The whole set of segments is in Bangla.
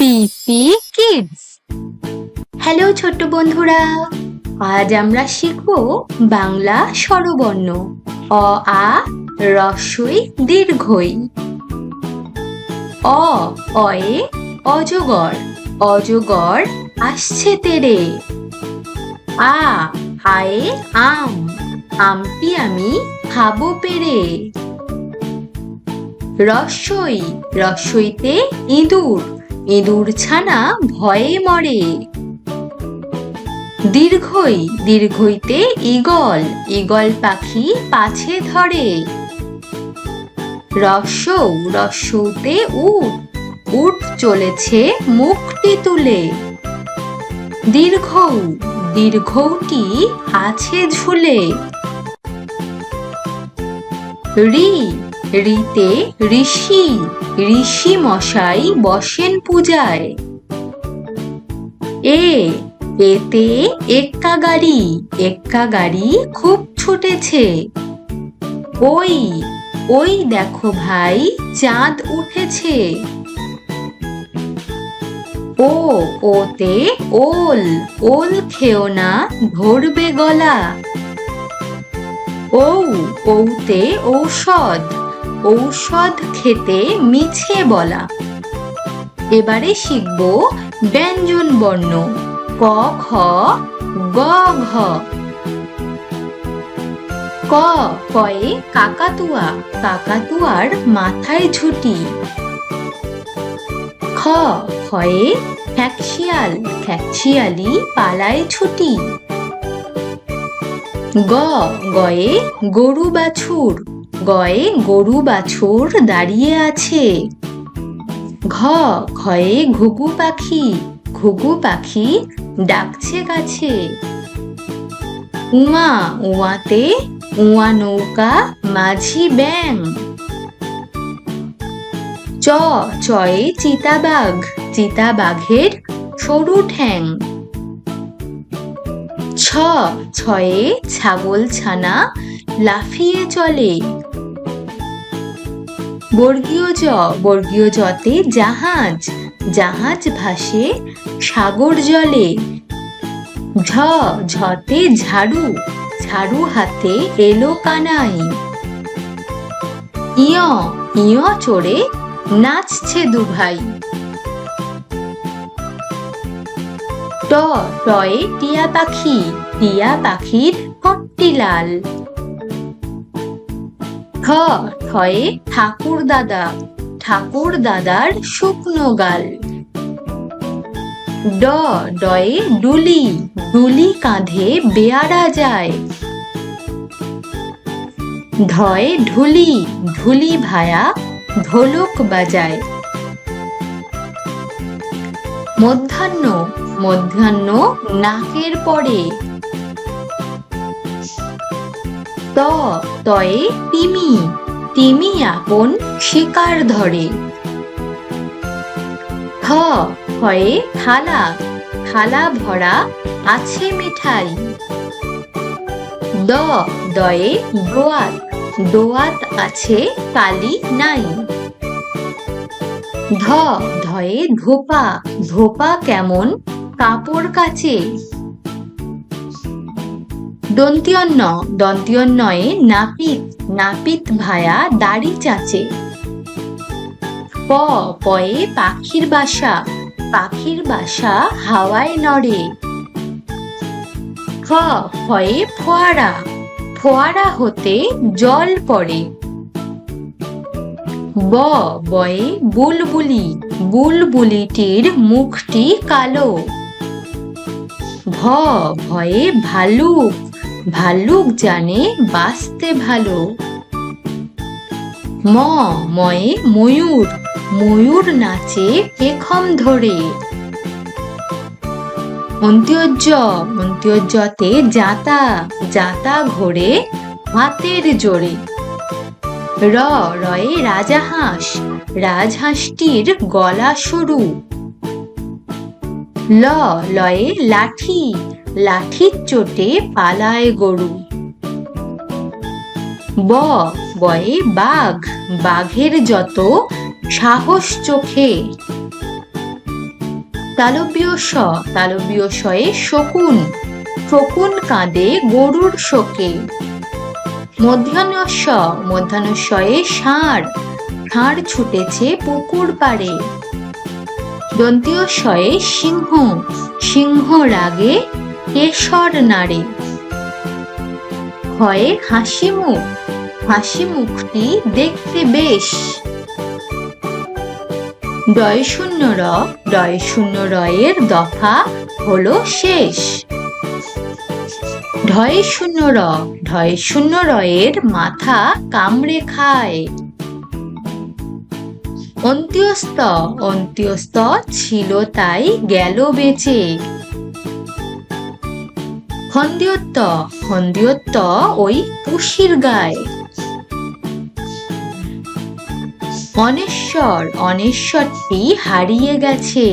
পিপি কিডস। হ্যালো ছোট্ট বন্ধুরা, আজ আমরা শিখব বাংলা স্বরবর্ণ। অ, আ রস্বই দীর্ঘই। অ, অয়ে, অজগর। অজগর আসছে তেরে। আ, আয়ে, আম। আমটি আমি খাব পেরে। রস্বই রস্বইতে ইঁদুর। ইঁদুর ছানা ভয়ে মরে। দীর্ঘই দীর্ঘইতে ঈগল ঈগল পাখি পাছে ধরে। রস্যৌ রস্যৌতে উট উট চলেছে মুখটি তুলে। দীর্ঘৌ দীর্ঘৌটি আছে ঝুলে। রিতে ঋষি ঋষি মশাই বসেন পূজায়। এ, এতে এক্কা গাড়ি এক্কা গাড়ি খুব ছুটেছে। ওই ওই দেখো ভাই, চাঁদ উঠেছে। ও, ওতে ওল ওল খেও না ধরবে গলা। ঔ, ঔতে ঔষধ ঔষধ খেতে মিছে বলা। এবারে শিখব ব্যঞ্জন বর্ণ। ক, খ, গ, ঘ। ক, কয়ে কাকাতুয়া। কাকাতুয়ার মাথায় ঝুটি। খ খয়ে খ্যাকশিয়াল খ্যাকশিয়ালি পালায় ছুটি। গ, গয়ে গরু বাছুর। গয়ে গরু বাছুর দাঁড়িয়ে আছে। ঘ, ঘয়ে ঘুঘু পাখি ঘুঘু পাখি ডাকছে গাছে। উমা উয়াতে উয়া নৌকা, মাঝি ব্যাং। চ, চয়ে চিতাবাঘ, চিতাবাঘের সরু ঠ্যাং। ছ, ছয়ে ছাগল ছানা লাফিয়ে চলে। বর্গীয় জ, বর্গীয় জতে জাহাজ জাহাজ ভাসে সাগর জলে। ঝ, ঝতে ঝাড়ু ঝাড়ু হাতে এলো কানাই। ইয় ইয় চড়ে নাচছে দুভাই। ট টয়ে টিয়া পাখি, টিয়া পাখির ঠোঁটটি লাল ঠ ঠয়ে ঠাকুর দাদা, ঠাকুর দাদার শুকনো গাল। ড ডয়ে ডুলি ডুলি কাঁধে বেয়ারা যায়। ধয় ঢুলি ঢুলি ভায়া ঢোলক বাজায়। মধ্যাহ্ন মধ্যাহ্ন নাকের পরে ত, তয়ে তিমি। তিমি আপন শিকার ধরে। থ থয়ে থালা। থালা ভরা আছে মিঠাই। দ, দয়ে দোয়াত। দোয়াত আছে কালি নাই। ধ, ধয়ে ধোপা। ধোপা কেমন? কাপড় কাচে। দন্ত্যন্ন দন্ত্যন্নয়ে নাপিত নাপিত ভায়া দাড়ি চাচে। প, পয়ে পাখির বাসা পাখির বাসা হাওয়ায় নড়ে। ফ ফয়ে ফোয়ারা ফোয়ারা হতে জল পড়ে। ব, বয়ে বুলবুলি, বুলবুলিটির মুখটি কালো। ভ ভয়ে ভালুক ভালুক জানে বাঁচতে ভালো। ম, ময়ে ময়ূর ময়ূর নাচে পেখম ধরে। অন্ত্যজ্য, অন্ত্যজ্যতে জাতা জাতা ঘোরে হাতের জোরে। র, রয়ে রাজাহাঁস, রাজহাঁসটির গলা সরু। ল, লয়ে লাঠি লাঠির চোটে পালায় গরু। ব, বয়ে বাঘ, বাঘের যত সাহস চোখে। তালব্য স, তালব্য শয়ে শকুন শকুন কাঁদে গরুর শোকে। মধ্যাহ্ন স, মধ্যাহ্ন শয়ে ষাঁড় ষাঁড় ছুটেছে পুকুর পাড়ে। দন্তীয় শয়ে সিংহ সিংহ রাগে কেশর নাড়ে ক্ষয়ে হাসি মুখ, হাসি মুখটি দেখতে বেশ। ডয় শূন্য র ডয় শূন্য রয়ের দফা হলো শেষ। ঢয় শূন্য র ঢয় শূন্য রয়ের মাথা কামড়ে খায়। অন্ত্যস্ত অন্ত্যস্ত ছিল তাই গেল বেঁচে। খন্দিয়ত্ত খন্দিয়ত্ত ওই পুষির গায়। অনেশ্বর, অনেশ্বরটি হারিয়ে গেছে।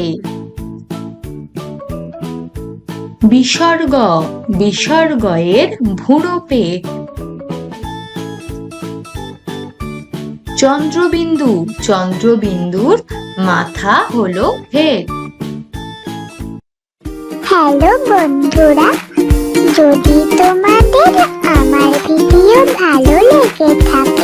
বিসর্গ, বিসর্গয়ের ভুঁড়ো পেট চন্দ্রবিন্দু, চন্দ্রবিন্দুর মাথা হলো হেড হ্যালো বন্ধুরা যদি তোমাদের আমার ভিডিও ভালো লেগে থাকে